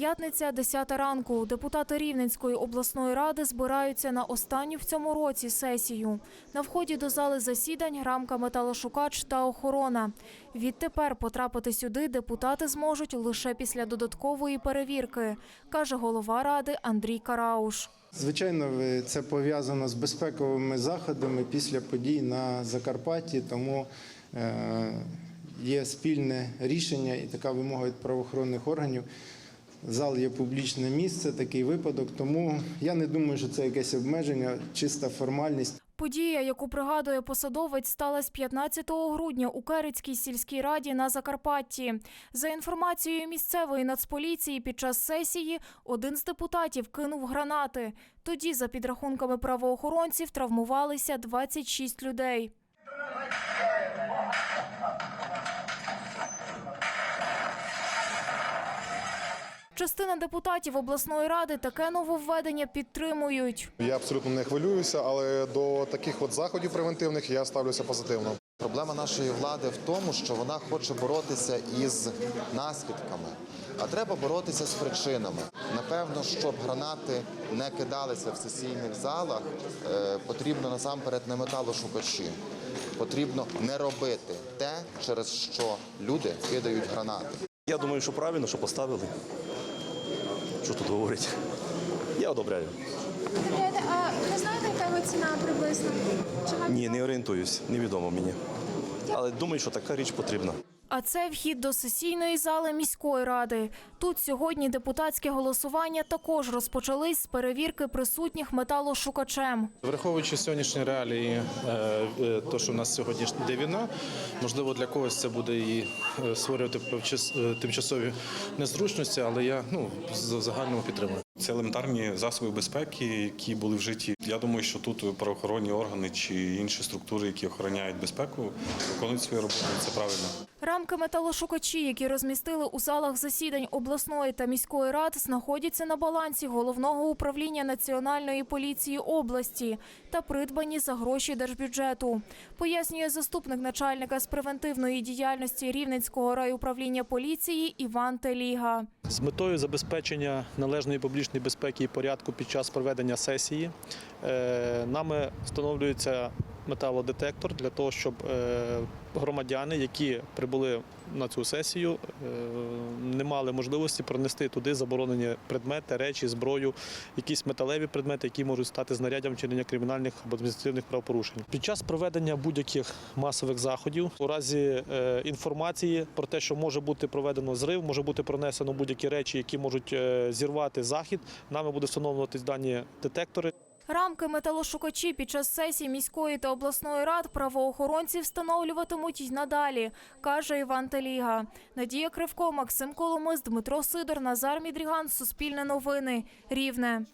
П'ятниця, 10 ранку. Депутати Рівненської обласної ради збираються на останню в цьому році сесію. На вході до зали засідань рамка металошукач та охорона. Відтепер потрапити сюди депутати зможуть лише після додаткової перевірки, каже голова ради Андрій Карауш. Звичайно, це пов'язано з безпековими заходами після подій на Закарпатті, тому е, є спільне рішення і така вимога від правоохоронних органів. Зал є публічне місце, такий випадок. Тому я не думаю, що це якесь обмеження, чиста формальність. Подія, яку пригадує посадовець, сталася 15 грудня у Керицькій сільській раді на Закарпатті. За інформацією місцевої нацполіції, під час сесії один з депутатів кинув гранати. Тоді, за підрахунками правоохоронців, травмувалися 26 людей. Частина депутатів обласної ради таке нововведення підтримують. Я абсолютно не хвилююся, але до таких от заходів превентивних я ставлюся позитивно. Проблема нашої влади в тому, що вона хоче боротися із наслідками, а треба боротися з причинами. Напевно, щоб гранати не кидалися в сесійних залах, е, потрібно насамперед не металошукачі. Потрібно не робити те, через що люди кидають гранати. Я думаю, що правильно, що поставили. Що тут говорить? Я одобряю. Добре, а ви знаєте, яка його ціна приблизно? Чи вам Ні, не орієнтуюсь, невідомо мені. Але думаю, що така річ потрібна. А це вхід до сесійної зали міської ради. Тут сьогодні депутатське голосування також розпочались з перевірки присутніх металошукачем. Враховуючи сьогоднішні реалії, е, е, то що в нас сьогодні йде війна, можливо, для когось це буде і е, створювати тимчасові незручності, але я ну загальному підтримую. Це елементарні засоби безпеки, які були вжиті. Я думаю, що тут правоохоронні органи чи інші структури, які охороняють безпеку, виконують свою роботу. Це правильно. Рамки металошукачі, які розмістили у залах засідань обласної та міської рад, знаходяться на балансі головного управління національної поліції області та придбані за гроші держбюджету. Пояснює заступник начальника з превентивної діяльності Рівненського райуправління поліції Іван Теліга. З метою забезпечення належної публічної безпеки і порядку під час проведення сесії. Е, нами встановлюється металодетектор для того, щоб е, громадяни, які прибули на цю сесію, е, не мали можливості пронести туди заборонені предмети, речі, зброю, якісь металеві предмети, які можуть стати знаряддям вчинення кримінальних або адміністративних правопорушень. Під час проведення будь-яких масових заходів у разі е, інформації про те, що може бути проведено зрив, може бути пронесено будь-які речі, які можуть зірвати захід. Нами буде встановлюватись дані детектори. Рамки металошукачі під час сесій міської та обласної рад правоохоронці встановлюватимуть й надалі, каже Іван Теліга. Надія Кривко, Максим Коломис, Дмитро Сидор, Назар Мідріган, Суспільне новини, Рівне.